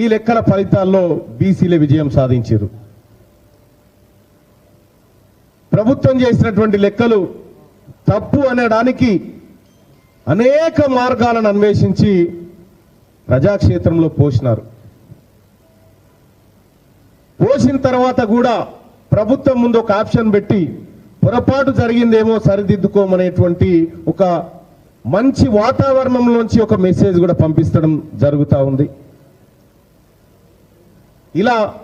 ఈ లెక్కల ఫలితాల్లో బీసీలే విజయం సాధించారు. ప్రభుత్వం చేసినటువంటి లెక్కలు తప్పు అనడానికి అనేక మార్గాలను అన్వేషించి ప్రజాక్షేత్రంలో పోసినారు పోసిన తర్వాత కూడా ప్రభుత్వం ముందు ఒక ఆప్షన్ పెట్టి పొరపాటు జరిగిందేమో సరిదిద్దుకోమనేటువంటి ఒక మంచి వాతావరణంలోంచి ఒక మెసేజ్ కూడా పంపిస్తడం జరుగుతూ ఉంది. ఇలా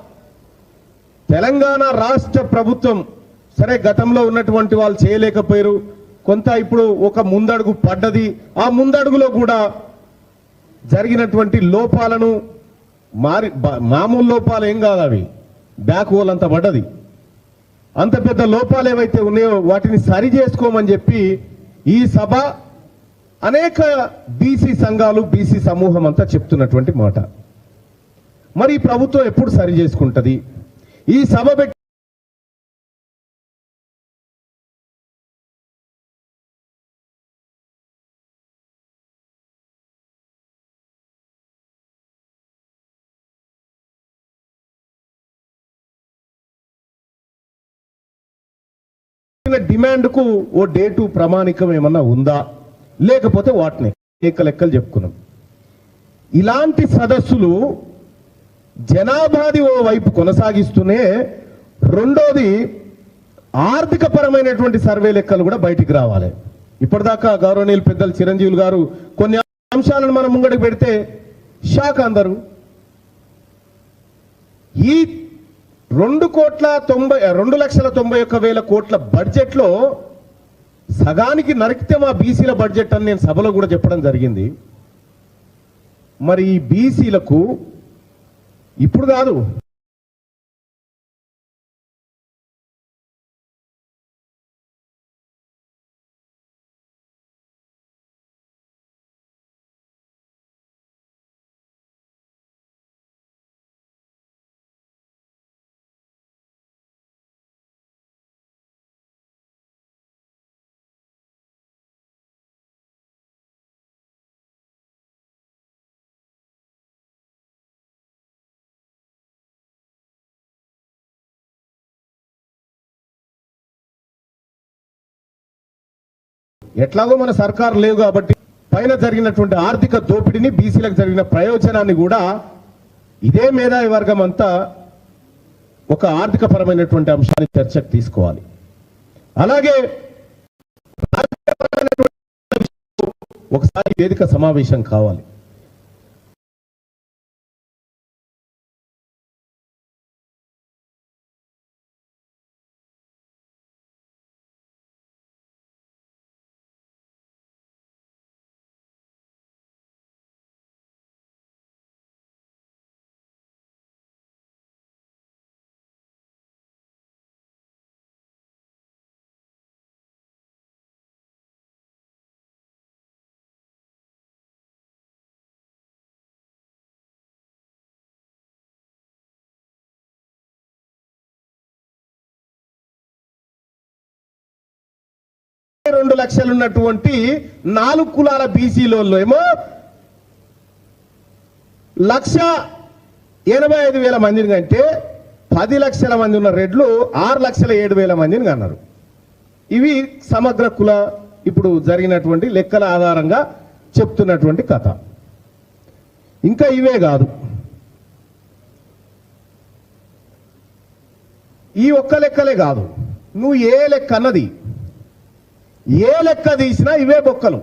తెలంగాణ రాష్ట్ర ప్రభుత్వం సరే గతంలో ఉన్నటువంటి వాళ్ళు చేయలేకపోయారు. కొంత ఇప్పుడు ఒక ముందడుగు పడ్డది. ఆ ముందడుగులో కూడా జరిగినటువంటి లోపాలను మారి మామూలు లోపాలు ఏం కాదు అవి. బ్యాక్ హోల్ అంత పడ్డది. అంత పెద్ద లోపాలు ఏవైతే ఉన్నాయో వాటిని సరి చేసుకోమని చెప్పి ఈ సభ అనేక బీసీ సంఘాలు బీసీ సమూహం అంతా చెప్తున్నటువంటి మాట. మరి ప్రభుత్వం ఎప్పుడు సరి చేసుకుంటది? ఈ సభ పెట్టి డిమాండ్కు ఓ డేటు ప్రామాణికం ఏమన్నా ఉందా? లేకపోతే వాటిని ఏక లెక్కలు చెప్పుకున్నాం. ఇలాంటి సదస్సులు జనాభాది ఓ వైపు కొనసాగిస్తూనే రెండోది ఆర్థిక పరమైనటువంటి సర్వే లెక్కలు కూడా బయటికి రావాలి. ఇప్పటిదాకా గౌరవనీయులు పెద్దలు చిరంజీవులు గారు కొన్ని అంశాలను మనం ముంగడికి పెడితే షాక్ అందరు ఈ రెండు కోట్ల తొంభై రెండు లక్షల తొంభై ఒక్క వేల కోట్ల బడ్జెట్లో సగానికి నరికితే మా బీసీల బడ్జెట్ అని నేను సభలో కూడా చెప్పడం జరిగింది. మరి ఈ బీసీలకు ఇప్పుడు కాదు ఎట్లాగో మన సర్కారు లేవు కాబట్టి పైన జరిగినటువంటి ఆర్థిక దోపిడీని బీసీలకు జరిగిన ప్రయోజనాన్ని కూడా ఇదే మేధావి వర్గం అంతా ఒక ఆర్థిక పరమైనటువంటి అంశాన్ని చర్చకు తీసుకోవాలి. అలాగే ఒకసారి వేదిక సమావేశం కావాలి. రెండు లక్షలు ఉన్నటువంటి నాలుగు కులాల బీసీలలో ఏమో? లక్ష ఎనభై ఐదు వేల మందిని కంటే పది లక్షల మంది ఉన్న రెడ్లు ఆరు లక్షల ఏడు వేల మందిని అన్నారు ఇవి సమగ్ర కుల ఇప్పుడు జరిగినటువంటి లెక్కల ఆధారంగా చెప్తున్నటువంటి కథ. ఇంకా ఇవే కాదు. ఈ ఒక్క లెక్కలే కాదు. నువ్వు ఏ లెక్క అన్నది ఏ లెక్క తీసినా ఇవే బొక్కలు.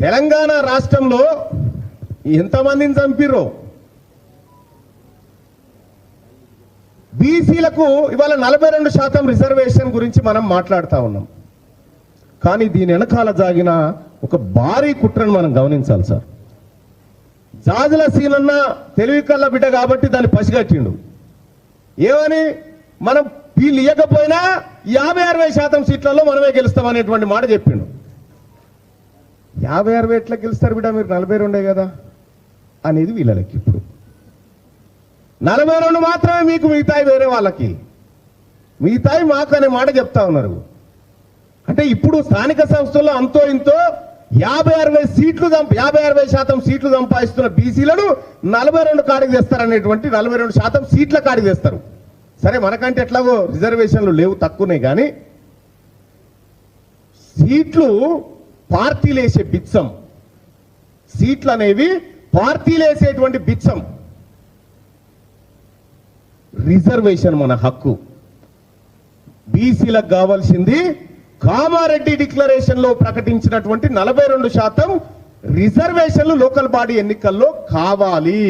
తెలంగాణ రాష్ట్రంలో ఎంతమందిని చంపిర్రో. బీసీలకు ఇవాళ నలభై రెండు శాతం రిజర్వేషన్ గురించి మనం మాట్లాడుతూ ఉన్నాం. కానీ దీని వెనకాల జాగిన ఒక భారీ కుట్రను మనం గమనించాలి సార్. జాజుల సీనన్న తెలివి కళ్ళ బిడ్డ కాబట్టి దాన్ని పసిగట్టిండు. ఏమని? మనం వీళ్ళు ఇవ్వకపోయినా యాభై అరవై శాతం సీట్లలో మనమే గెలుస్తాం అనేటువంటి మాట చెప్పిండు. యాభై అరవై ఎట్లా గెలుస్తారు బిడ్డ మీరు? నలభై రెండే కదా? అనేది వీళ్ళ లెక్క ఇప్పుడు. నలభై రెండు మాత్రమే మీకు మిగతాయి వేరే వాళ్ళకి. మిగతాయి మాకు అనే మాట చెప్తా ఉన్నారు. అంటే ఇప్పుడు స్థానిక సంస్థల్లో అంతో ఇంతో యాభై అరవై సీట్లు యాభై అరవై శాతం సీట్లు సంపాదిస్తున్న బీసీలను నలభై రెండు కాడికి తెస్తారనేటువంటి నలభై రెండు శాతం సీట్ల కాడికి తెస్తారు. సరే మనకంటే ఎట్లాగో రిజర్వేషన్లు లేవు తక్కువనే కానీ సీట్లు పార్టీలు వేసే బిచ్చం. సీట్లు అనేవి పార్టీలు వేసేటువంటి బిచ్చం. రిజర్వేషన్ మన హక్కు. బీసీలకు కావాల్సింది కామారెడ్డి డిక్లరేషన్లో ప్రకటించినటువంటి నలభై రెండు శాతం రిజర్వేషన్లు లోకల్ బాడీ ఎన్నికల్లో కావాలి.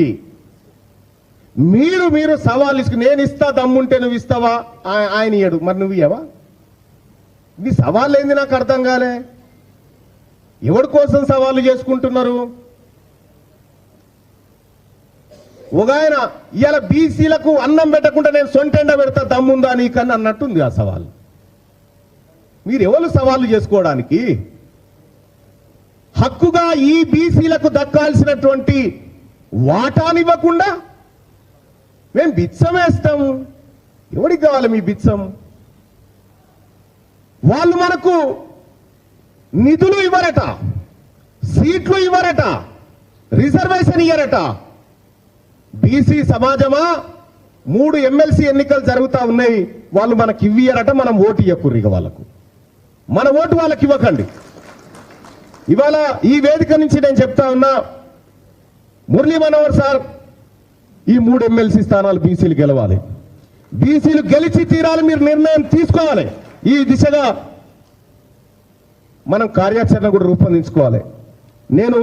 మీరు మీరు సవాల్ ఇసుకు నేను ఇస్తా దమ్ముంటే నువ్వు ఇస్తావా? ఆయన ఇయ్యడు. మరి నువ్వు ఇయ్యవా? ఇది సవాల్ ఏంది నాకు అర్థం కాలే. ఎవరి కోసం సవాళ్ళు చేసుకుంటున్నారు? ఒక ఆయన ఇవాళ బీసీలకు అన్నం పెట్టకుండా నేను సొంటెండ పెడతా దమ్ముందా నీకని అన్నట్టుంది ఆ సవాల్. మీరు ఎవరు సవాళ్ళు చేసుకోవడానికి? హక్కుగా ఈ బీసీలకు దక్కాల్సినటువంటి వాటానివ్వకుండా మేము బిచ్చం వేస్తాము ఎవడికి కావాలి మీ బిచ్చం? వాళ్ళు మనకు నిధులు ఇవ్వరట సీట్లు ఇవ్వరట రిజర్వేషన్ ఇవ్వరట బీసీ సమాజమా? మూడు ఎమ్మెల్సీ ఎన్నికలు జరుగుతూ ఉన్నాయి. వాళ్ళు మనకి ఇవ్వరట మనం ఓటు ఇవ్వకుర్రు ఇక వాళ్ళకు. మన ఓటు వాళ్ళకి ఇవ్వకండి. ఇవాళ ఈ వేదిక నుంచి నేను చెప్తా ఉన్నా మురళీ మనోహర్ సార్ ఈ మూడు ఎమ్మెల్సీ స్థానాలు బీసీలు గెలవాలి. బీసీలు గెలిచి తీరాలి మీరు నిర్ణయం తీసుకోవాలి. ఈ దిశగా మనం కార్యాచరణ కూడా రూపొందించుకోవాలి. నేను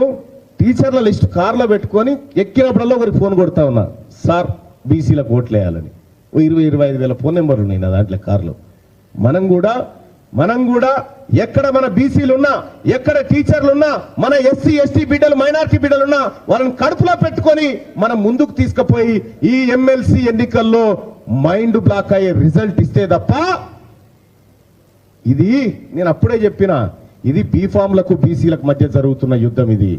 టీచర్ల లిస్ట్ కార్లో పెట్టుకొని ఎక్కినప్పుడల్లా ఒకరికి ఫోన్ కొడతా ఉన్నా సార్ బీసీలకు ఓట్లేయాలని. ఓ ఇరవై ఇరవై ఐదు వేల ఫోన్ నెంబర్లు ఉన్నాయి నా దాంట్లో కార్లో. మనం కూడా మనం కూడా ఎక్కడ మన బీసీలు ఉన్నా ఎక్కడ టీచర్లు ఉన్నా మన ఎస్సీ ఎస్టీ బిడ్డలు మైనార్టీ బిడ్డలున్నా వాళ్ళని కడుపులో పెట్టుకొని మనం ముందుకు తీసుకుపోయి ఈ ఎమ్మెల్సీ ఎన్నికల్లో మైండ్ బ్లాక్ అయ్యే రిజల్ట్ ఇస్తే తప్ప ఇది నేను అప్పుడే చెప్పిన ఇది బీఫామ్లకు బీసీలకు మధ్య జరుగుతున్న యుద్ధం ఇది.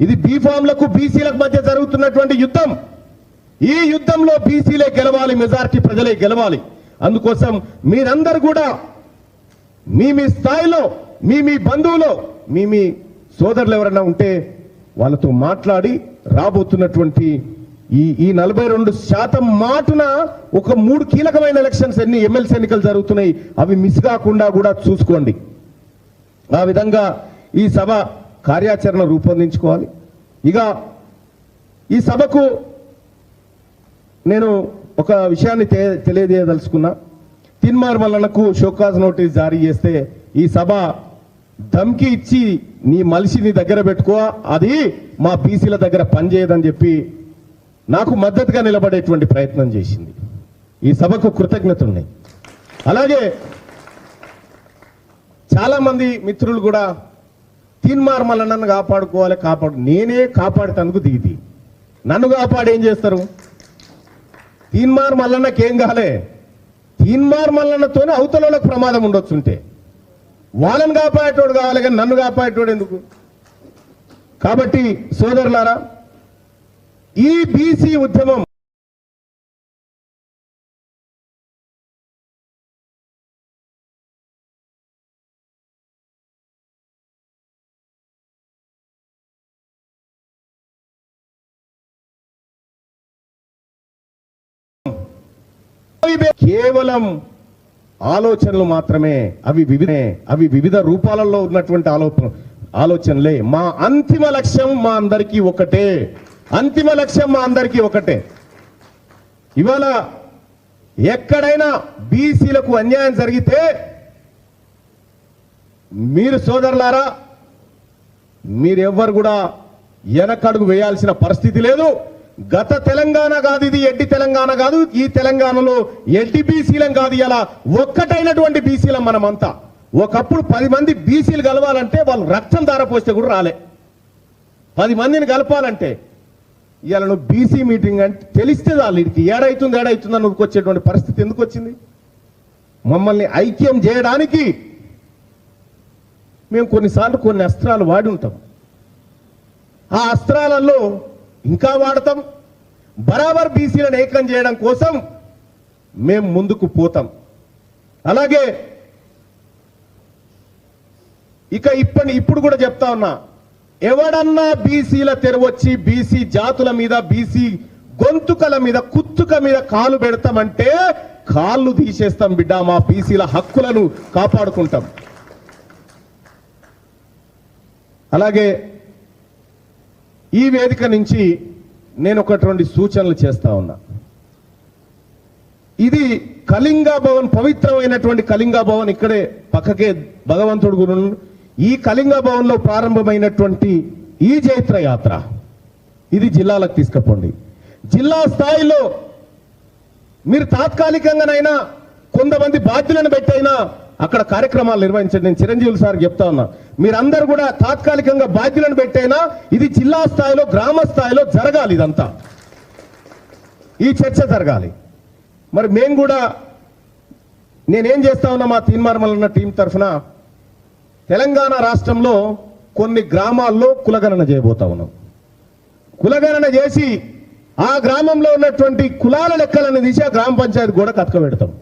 ఇది బీఫామ్లకు బీసీలకు మధ్య జరుగుతున్నటువంటి యుద్ధం. ఈ యుద్ధంలో బీసీలే గెలవాలి మెజారిటీ ప్రజలే గెలవాలి. అందుకోసం మీరందరూ కూడా మీ మీ స్థాయిలో మీ మీ బంధువులో మీ మీ సోదరులు ఎవరైనా ఉంటే వాళ్ళతో మాట్లాడి రాబోతున్నటువంటి ఈ ఈ నలభై రెండు శాతం మాటున ఒక మూడు కీలకమైన ఎలక్షన్స్ ఎన్ని ఎమ్మెల్సీ ఎన్నికలు జరుగుతున్నాయి అవి మిస్ కాకుండా కూడా చూసుకోండి. ఆ విధంగా ఈ సభ కార్యాచరణ రూపొందించుకోవాలి. ఇక ఈ సభకు నేను ఒక విషయాన్ని తె- తెలియజేయదలుచుకున్నా. తిన్మార్ మల్లనకు షోకాజ్ నోటీస్ జారీ చేస్తే ఈ సభ ధమ్కి ఇచ్చి నీ మనిషిని దగ్గర పెట్టుకో అది మా బీసీల దగ్గర పనిచేయదని చెప్పి నాకు మద్దతుగా నిలబడేటువంటి ప్రయత్నం చేసింది. ఈ సభకు కృతజ్ఞతలున్నాయి. అలాగే చాలామంది మిత్రులు కూడా తీన్మార్ మల్లన్నను కాపాడుకోవాలి కాపాడు నేనే కాపాడుతందుకు దిగిది నన్ను కాపాడు ఏం చేస్తారు? తీన్మార్ మల్లన్నకేం కాలే? తీన్మార్ మల్లన్నతోనే అవతలకు ప్రమాదం ఉండొచ్చుంటే. వాళ్ళని కాపాడేటోడు కావాలి కానీ నన్ను కాపాడేటోడు ఎందుకు? కాబట్టి సోదరులారా ఈ బీసీ ఉద్యమం కేవలం ఆలోచనలు మాత్రమే అవి వివిధ అవి వివిధ రూపాలలో ఉన్నటువంటి ఆలోచన ఆలోచనలే. మా అంతిమ లక్ష్యం మా అందరికీ ఒకటే. అంతిమ లక్ష్యం మా అందరికీ ఒకటే. ఇవాళ ఎక్కడైనా బీసీలకు అన్యాయం జరిగితే మీరు సోదరులారా మీరెవ్వరు కూడా వెనకడుగు వేయాల్సిన పరిస్థితి లేదు. గత తెలంగాణ కాదు ఇది ఎడ్డి తెలంగాణ కాదు ఈ తెలంగాణలో ఎడ్డి బీసీలం కాదు ఇలా ఒక్కటైనటువంటి బీసీలం మనమంతా. ఒకప్పుడు పది మంది బీసీలు కలవాలంటే వాళ్ళు రక్తం ధారపోస్తే కూడా రాలే. పది మందిని కలపాలంటే ఇవాళ నువ్వు బీసీ మీటింగ్ అంటే తెలిస్తే వాళ్ళు వీడికి ఏడైతుంది ఏడైతుంది అని వచ్చేటువంటి పరిస్థితి ఎందుకు వచ్చింది? మమ్మల్ని ఐక్యం చేయడానికి మేము కొన్నిసార్లు కొన్ని అస్త్రాలు వాడి ఉంటాం. ఆ అస్త్రాలలో ఇంకా వాడతాం. బరాబర్ బీసీలను ఏకం చేయడం కోసం మేము ముందుకు పోతాం. అలాగే ఇక ఇప్పటి ఇప్పుడు కూడా చెప్తా ఉన్నా ఎవడన్నా బీసీల తెరవచ్చి బీసీ జాతుల మీద బీసీ గొంతుకల మీద కుత్తుక మీద కాలు పెడతామంటే కాళ్ళు తీసేస్తాం బిడ్డ మా బీసీల హక్కులను కాపాడుకుంటాం. అలాగే ఈ వేదిక నుంచి నేను ఒకటువంటి సూచనలు చేస్తా ఉన్నా. ఇది కళింగా భవన్ పవిత్రమైనటువంటి కళింగా భవన్ ఇక్కడే పక్కకే భగవంతుడు గురు ఈ కళింగా భవన్లో ప్రారంభమైనటువంటి ఈ జైత్ర యాత్ర ఇది జిల్లాలకు తీసుకుపోండి. జిల్లా స్థాయిలో మీరు తాత్కాలికంగానైనా కొంతమంది బాధ్యులను పెట్టైనా అక్కడ కార్యక్రమాలు నిర్వహించండి. నేను చిరంజీవులు సార్ చెప్తా ఉన్నా. మీరందరూ కూడా తాత్కాలికంగా బాధ్యులను పెట్టైనా? ఇది జిల్లా స్థాయిలో గ్రామ స్థాయిలో జరగాలి ఇదంతా. ఈ చర్చ జరగాలి. మరి మేము కూడా నేనేం చేస్తా ఉన్నా మా తీన్మార్మల్ ఉన్న టీం తరఫున తెలంగాణ రాష్ట్రంలో కొన్ని గ్రామాల్లో కులగణన చేయబోతా ఉన్నాం. కులగణన చేసి ఆ గ్రామంలో ఉన్నటువంటి కులాల లెక్కలను తీసి ఆ గ్రామ పంచాయతీ కూడా కతకబెడతాం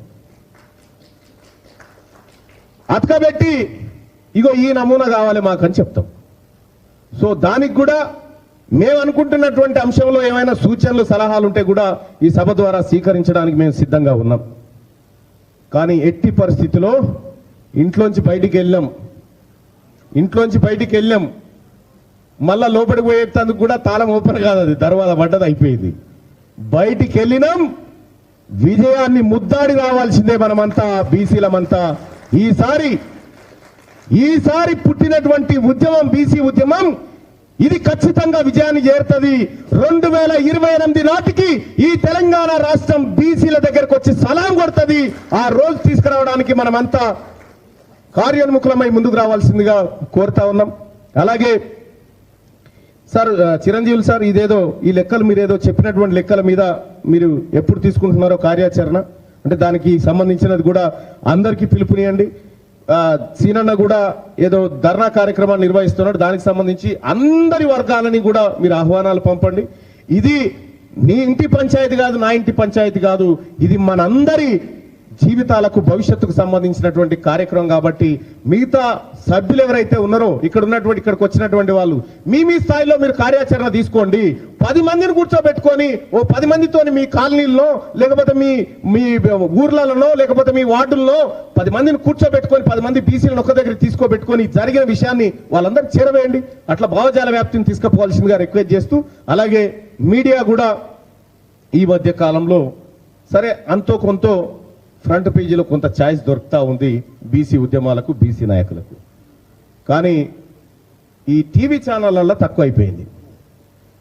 అతకబెట్టి ఇగో ఈ నమూనా కావాలి అని చెప్తాం. సో దానికి కూడా మేము అనుకుంటున్నటువంటి అంశంలో ఏమైనా సూచనలు సలహాలు ఉంటే కూడా ఈ సభ ద్వారా స్వీకరించడానికి మేము సిద్ధంగా ఉన్నాం. కానీ ఎట్టి పరిస్థితిలో ఇంట్లోంచి బయటికి వెళ్ళాం. ఇంట్లోంచి బయటికి వెళ్ళాం. మళ్ళా లోపలికి పోయేటందుకు కూడా తాళం ఓపెన్ కాదు అది తర్వాత పడ్డది అయిపోయింది. బయటికి వెళ్ళినాం. విజయాన్ని ముద్దాడి రావాల్సిందే మనమంతా బీసీలమంతా. ఈసారి ఈసారి పుట్టినటువంటి ఉద్యమం బీసీ ఉద్యమం ఇది ఖచ్చితంగా విజయాన్ని చేరుతుంది. రెండు వేల ఇరవై ఎనిమిది నాటికి ఈ తెలంగాణ రాష్ట్రం బీసీల దగ్గరకు వచ్చి సలాం కొడుతుంది. ఆ రోజు తీసుకురావడానికి మనమంతా కార్యోన్ముఖులమై ముందుకు రావాల్సిందిగా కోరుతా ఉన్నాం. అలాగే సార్ చిరంజీవులు సార్ ఇదేదో ఈ లెక్కలు మీరు ఏదో చెప్పినటువంటి లెక్కల మీద మీరు ఎప్పుడు తీసుకుంటున్నారో కార్యాచరణ. అంటే దానికి సంబంధించినది కూడా అందరికీ పిలుపునియండి. సీనన్న కూడా ఏదో ధర్నా కార్యక్రమాన్ని నిర్వహిస్తున్నాడు. దానికి సంబంధించి అందరి వర్గాలని కూడా మీరు ఆహ్వానాలు పంపండి. ఇది నీ ఇంటి పంచాయతీ కాదు నా ఇంటి పంచాయతీ కాదు. ఇది మనందరి జీవితాలకు భవిష్యత్తుకు సంబంధించినటువంటి కార్యక్రమం కాబట్టి మిగతా సభ్యులు ఎవరైతే ఉన్నారో ఇక్కడ ఉన్నటువంటి ఇక్కడికి వచ్చినటువంటి వాళ్ళు మీ మీ స్థాయిలో మీరు కార్యాచరణ తీసుకోండి. పది మందిని కూర్చోబెట్టుకొని ఓ పది మందితోని మీ కాలనీల్లో లేకపోతే మీ మీ ఊర్లలో లేకపోతే మీ వార్డుల్లో పది మందిని కూర్చోబెట్టుకొని పది మంది బీసీలను ఒక్క దగ్గర తీసుకోబెట్టుకొని జరిగిన విషయాన్ని వాళ్ళందరికీ చేరవేయండి. అట్లా భావజాల వ్యాప్తిని తీసుకుపోవాల్సిందిగా రిక్వెస్ట్ చేస్తూ అలాగే మీడియా కూడా ఈ మధ్య కాలంలో సరే అంతో కొంత ఫ్రంట్ పేజీలో కొంత ఛాయిస్ దొరుకుతూ ఉంది బీసీ ఉద్యమాలకు బీసీ నాయకులకు. కానీ ఈ టీవీ ఛానళ్ళల్లో తక్కువ అయిపోయింది.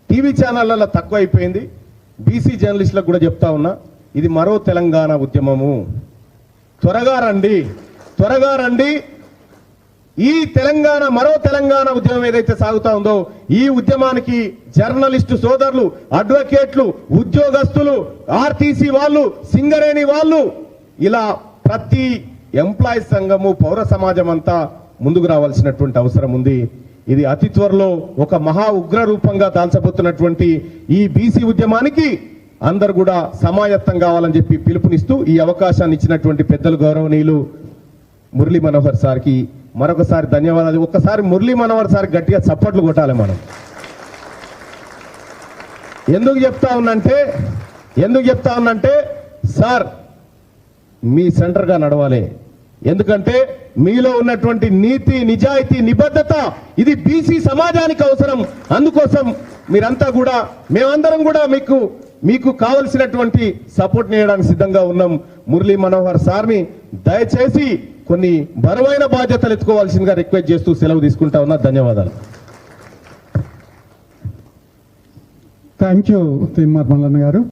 టీవీ ఛానళ్ళల్లో తక్కువ అయిపోయింది. బీసీ జర్నలిస్టులకు కూడా చెప్తా ఉన్నా ఇది మరో తెలంగాణ ఉద్యమము. త్వరగా రండి త్వరగా రండి. ఈ తెలంగాణ మరో తెలంగాణ ఉద్యమం ఏదైతే సాగుతా ఉందో ఈ ఉద్యమానికి జర్నలిస్టు సోదరులు అడ్వకేట్లు ఉద్యోగస్తులు ఆర్టీసీ వాళ్ళు సింగరేణి వాళ్ళు ఇలా ప్రతి ఎంప్లాయీ సంఘము పౌర సమాజం అంతా ముందుకు రావాల్సినటువంటి అవసరం ఉంది. ఇది అతి త్వరలో ఒక మహా ఉగ్ర రూపంగా దాల్చబోతున్నటువంటి ఈ బీసీ ఉద్యమానికి అందరు కూడా సమాయత్తం కావాలని చెప్పి పిలుపునిస్తూ ఈ అవకాశాన్ని ఇచ్చినటువంటి పెద్దలు గౌరవనీయులు మురళీ మనోహర్ సార్కి మరొకసారి ధన్యవాదాలు. ఒక్కసారి మురళీ మనోహర్ సార్ గట్టిగా చప్పట్లు కొట్టాలి మనం. ఎందుకు చెప్తా ఉన్నంటే ఎందుకు చెప్తా ఉన్నంటే సార్ మీ సెంటర్గా నడవాలి. ఎందుకంటే మీలో ఉన్నటువంటి నీతి నిజాయితీ నిబద్ధత ఇది బీసీ సమాజానికి అవసరం. అందుకోసం మీరంతా కూడా మేమందరం కూడా మీకు మీకు కావలసినటువంటి సపోర్ట్ చేయడానికి సిద్ధంగా ఉన్నాం. మురళీ మనోహర్ సార్ని దయచేసి కొన్ని బరువైన బాధ్యతలు ఎత్తుకోవాల్సిందిగా రిక్వెస్ట్ చేస్తూ సెలవు తీసుకుంటా ఉన్నా. ధన్యవాదాలు. Thank you తిమ్మర్ Mallanna garu.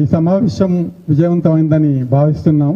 ఈ సమావేశం విజయవంతమైందని భావిస్తున్నాం.